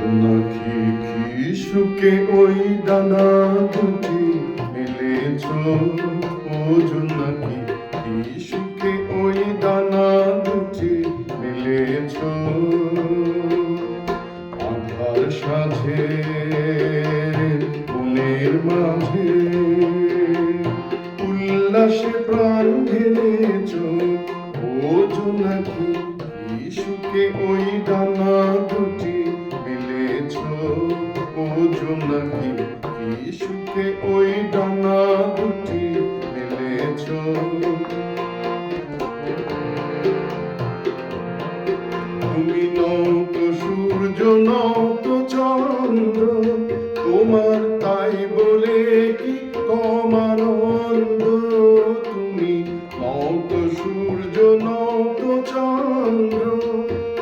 জোনাকি কি সুখে ওই ডানা দুটি মেলেছ? ও জোনাকি কি সুখে ওই ডানা দুটি মেলেছ? আধার সাঝে বনের মাঝে উল্লাসে প্রাণ ঢেলেছ? ও জোনাকি কি সুখে ওই ডানা তুমি নত সূর্য নত চন্দ্র, তোমার তাই বলে কি কমানন্দ? তুমি নত সূর্য নত চন্দ্র,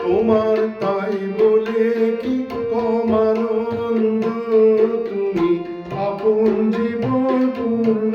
তোমার তাই বলে কি কমানন্দ? তুমি আপন জীবন পূর্ণ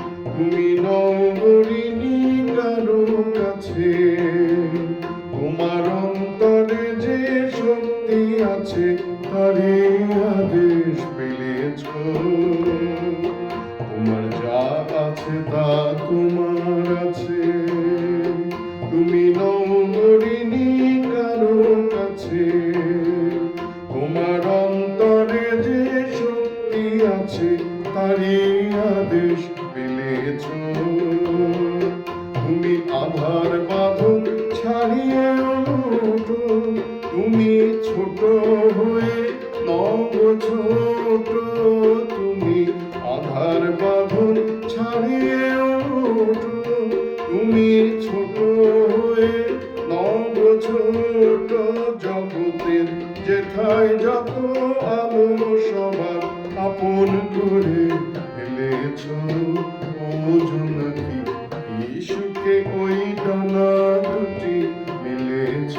আছে তারে তোমার যা আছে, তা তোমার আছে। তুমি নগরিনী কারও কাছে। তোমার অন্তরে যে শক্তি আছে, তারই আদেশ পেলেছ তুমি আধার বাঁধন ছাড়িয়ে তুমি ছোট হয়ে নব ছোট, তুমি আধার বাঁধন ছাড়িয়ে ওঠো। তুমি ছোট হয়ে নব ছোট, জগতের যেথায় যত আলো সবার আপন করে ফেলেছ ও জোনাকি কি? সুখে ওই ডানা দুটি মেলেছ।